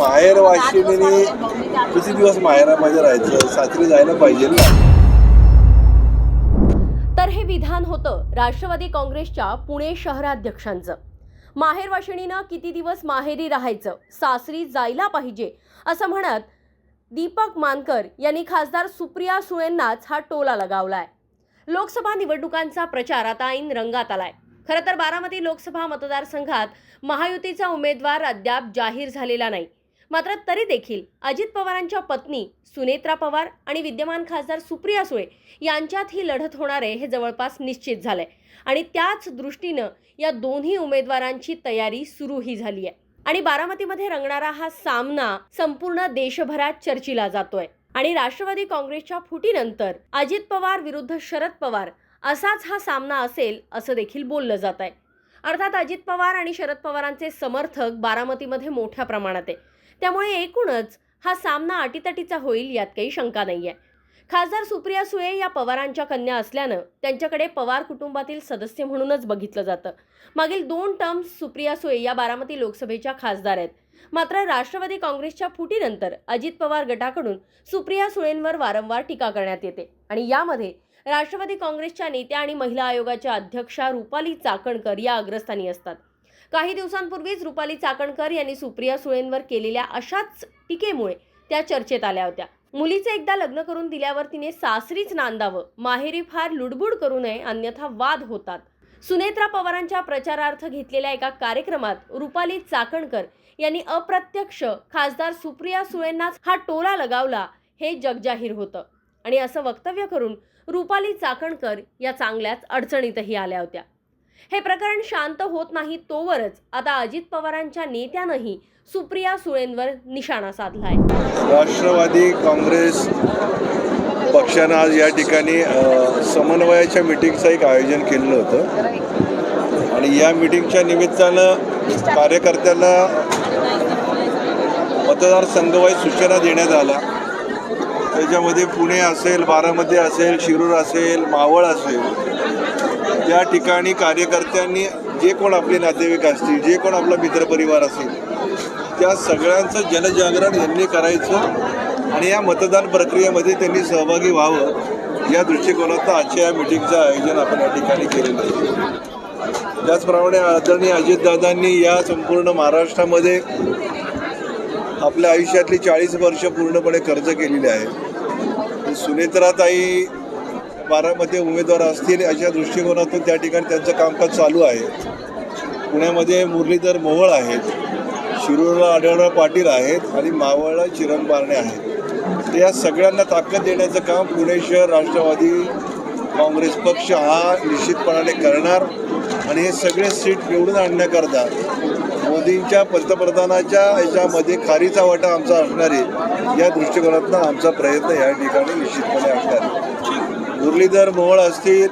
माहेर वाशिनीने किती दिवस माहेरामध्ये राहायचं? सासरी जायला पाहिजे ना. तर हे विधान होतं राष्ट्रवादी काँग्रेसच्या पुणे शहराध्यक्षांचं. माहेरवाशिणीनं किती दिवस माहेरी राहायचं? सासरी जायला पाहिजे असं म्हणत दीपक मानकर यांनी खासदार सुप्रिया सुळेंनाच हा टोला लगावलाय. लोकसभा निवडणुकांचा प्रचार आता ऐन रंगात आलाय. खरं तर बारामती लोकसभा मतदारसंघात महायुतीचा उमेदवार अद्याप जाहीर झालेला नाही. मात्र तरी देखील अजित पवारांच्या पत्नी सुनेत्रा पवार आणि विद्यमान खासदार सुप्रिया सुळे यांच्यात ही लढत होणार आहे हे जवळपास निश्चित झालंय. आणि त्याच दृष्टीनं या दोन्ही उमेदवारांची तयारी सुरूही झाली आहे. आणि बारामतीमध्ये रंगणारा हा सामना संपूर्ण देशभरात चर्चिला जातोय. आणि राष्ट्रवादी काँग्रेसच्या फुटीनंतर अजित पवार विरुद्ध शरद पवार असाच हा सामना असेल असं देखील बोललं जात आहे अर्थात अजित पवार आणि शरद पवारांचे समर्थक बारामतीमध्ये मोठ्या प्रमाणात आहे. त्यामुळे एकूणच हा सामना अटीतटीचा होईल यात काही शंका नाही आहे खासदार सुप्रिया सुळे या पवारांच्या कन्या असल्यानं त्यांच्याकडे पवार कुटुंबातील सदस्य म्हणूनच बघितलं जातं. मागील दोन टर्म सुप्रिया सुळे या बारामती लोकसभेच्या खासदार आहेत. मात्र राष्ट्रवादी काँग्रेसच्या फुटीनंतर अजित पवार गटाकडून सुप्रिया सुळेंवर वारंवार टीका करण्यात येते आणि यामध्ये राष्ट्रवादी काँग्रेसच्या नेत्या आणि महिला आयोगाच्या अध्यक्षा रुपाली चाकणकर या अग्रस्थानी असतात. काही दिवसांपूर्वीच रुपाली चाकणकर यांनी सुप्रिया सुळेंवर केलेल्या अशाच टीकेमुळे त्या चर्चेत आल्या होत्या. मुलीचे एकदा लग्न करून दिल्यावर तिने सासरीच नांदावं माहेरी फार लुडबुड करू नये अन्यथा वाद होतात. सुनेत्रा पवारांच्या प्रचारार्थ घेतलेल्या एका कार्यक्रमात रुपाली चाकणकर यांनी अप्रत्यक्ष खासदार सुप्रिया सुळेंनाच हा टोला लगावला हे जगजाहीर होतं. आणि असं वक्तव्य करून रुपाली चाकणकर या चांगल्याच अडचणीतही आल्या होत्या. हे प्रकरण शांत होत नाही तोवरच आता अजित पवारांच्या नेत्यानंही सुप्रिया सुळेंवर निशाणा साधलाय. राष्ट्रवादी काँग्रेस पक्षानं आज या ठिकाणी समन्वयाच्या मिटिंगचं एक आयोजन केलेलं होतं. आणि या मिटिंगच्या निमित्तानं कार्यकर्त्यांना मतदारसंघवाई सूचना देण्यात आल्या. त्याच्यामध्ये पुणे असेल बारामती असेल शिरूर असेल मावळ असेल त्या ठिकाणी कार्यकर्त्यांनी जे कोण आपले नातेवाईक असतील जे कोण आपला मित्रपरिवार असेल त्या सगळ्यांचं जनजागरण यांनी करायचं आणि या मतदान प्रक्रियेमध्ये त्यांनी सहभागी व्हावं या दृष्टिकोनातून आजच्या या मिटिंगचं आयोजन आपण या ठिकाणी केलेलं आहे. त्याचप्रमाणे आदरणीय अजितदादांनी या संपूर्ण महाराष्ट्रामध्ये आपल्या आयुष्यातली चाळीस वर्ष पूर्णपणे कर्ज केलेली आहे. सुनेत्राताई बारामध्ये उमेदवार असतील अशा दृष्टिकोनातून त्या ठिकाणी त्यांचं कामकाज चालू आहे. पुण्यामध्ये मुरलीधर मोहोळ आहेत शिरूरला आढळराव पाटील आहेत आणि मावळला चिरंग बारणे आहेत. या सगळ्यांना ताकद देण्याचं काम पुणे शहर राष्ट्रवादी काँग्रेस पक्ष हा निश्चितपणाने करणार आणि हे सगळे सीट निवडून आणण्याकरता मोदींच्या पंतप्रधानाच्या याच्यामध्ये खारीचा वाटा आमचा असणार आहे या दृष्टिकोनातून आमचा प्रयत्न या ठिकाणी निश्चितपणे असणार आहे. मुरलीधर मोहोळ असतील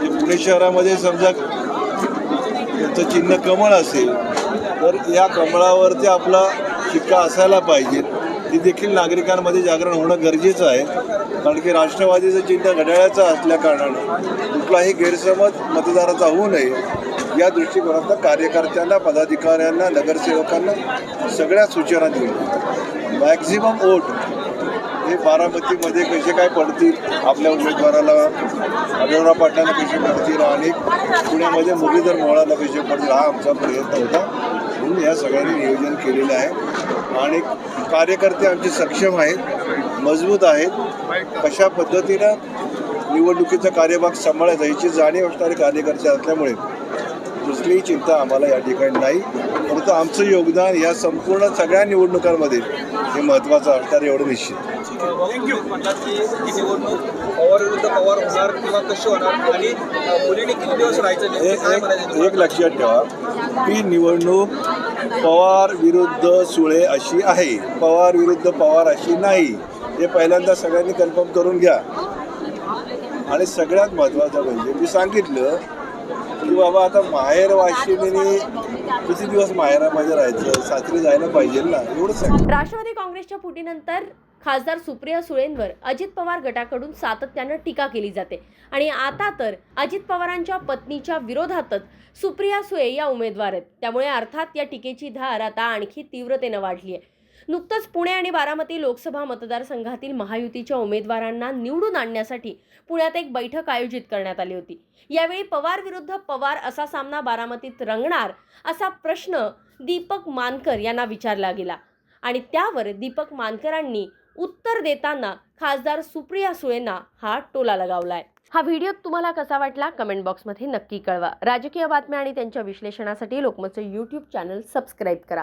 जे पुणे शहरामध्ये समजा त्यांचं चिन्ह कमळ असेल तर या कमळावरती आपला शिक्का असायला पाहिजे. ती देखील नागरिकांमध्ये जागरण होणं गरजेचं आहे. कारण की राष्ट्रवादीचं चिन्ह घड्याळाचं असल्याकारणानं कुठलाही गैरसमज मतदाराचा होऊ नये. या दृष्टिकोनातून कार्यकर्त्यांना पदाधिकाऱ्यांना नगरसेवकांना सगळ्या सूचना दिल्या मॅक्झिमम वोट हे बारामतीमध्ये कसे काय पडतील? आपल्या उमेदवाराला आढळराव पाटलांना कसे पडतील आणि पुण्यामध्ये मुरलीधर मोहळाला कसे पडतील हा आमचा प्रयत्न होता. म्हणून या सगळ्यांनी नियोजन केलेलं आहे. आणि कार्यकर्ते आमचे सक्षम आहेत मजबूत आहेत. कशा पद्धतीनं निवडणुकीचा कार्यभाग सांभाळायचा याची जाणीव असणारे कार्यकर्ते असल्यामुळे कुठलीही चिंता आम्हाला या ठिकाणी नाही. परंतु आमचं योगदान या संपूर्ण सगळ्या निवडणुकांमध्ये हे महत्त्वाचं असणार एवढं निश्चित. थँक्यू म्हणतात की ही निवडणूक पवार विरुद्ध पवार होणार किंवा कशी होणार आणि मुलींनी किती दिवस राहायचं एक लक्षात ठेवा. ही निवडणूक पवार विरुद्ध सुळे अशी आहे. पवार विरुद्ध पवार अशी नाही. हे पहिल्यांदा सगळ्यांनी कन्फर्म करून घ्या. आणि सगळ्यात महत्त्वाचं म्हणजे मी सांगितलं की बाबा आता माहेर वाशिनीने किती दिवस माहेरामध्ये राहायचं? सासरी जायला पाहिजे ना एवढंच राष्ट्रवादी काँग्रेसच्या फुटीनंतर खासदार सुप्रिया सुळेंवर अजित पवार गटाकडून सातत्यानं टीका केली जाते. आणि आता तर अजित पवारांच्या पत्नीच्या विरोधातच सुप्रिया सुळे या उमेदवार आहेत. त्यामुळे अर्थात या टीकेची धार आता आणखी तीव्रतेनं वाढली आहे नुकतंच पुणे आणि बारामती लोकसभा मतदारसंघातील महायुतीच्या उमेदवारांना निवडून आणण्यासाठी पुण्यात एक बैठक आयोजित करण्यात आली होती. यावेळी पवार विरुद्ध पवार असा सामना बारामतीत रंगणार असा प्रश्न दीपक मानकर यांना विचारला गेला. आणि त्यावर दीपक मानकरांनी उत्तर देताना खासदार सुप्रिया सुळेंना हा टोला लगावलाय. हा व्हिडिओ तुम्हाला कसा वाटला कमेंट बॉक्समध्ये नक्की कळवा. राजकीय बातम्या आणि त्यांच्या विश्लेषणासाठी लोकमतचं यूट्यूब चॅनल सबस्क्राईब करा.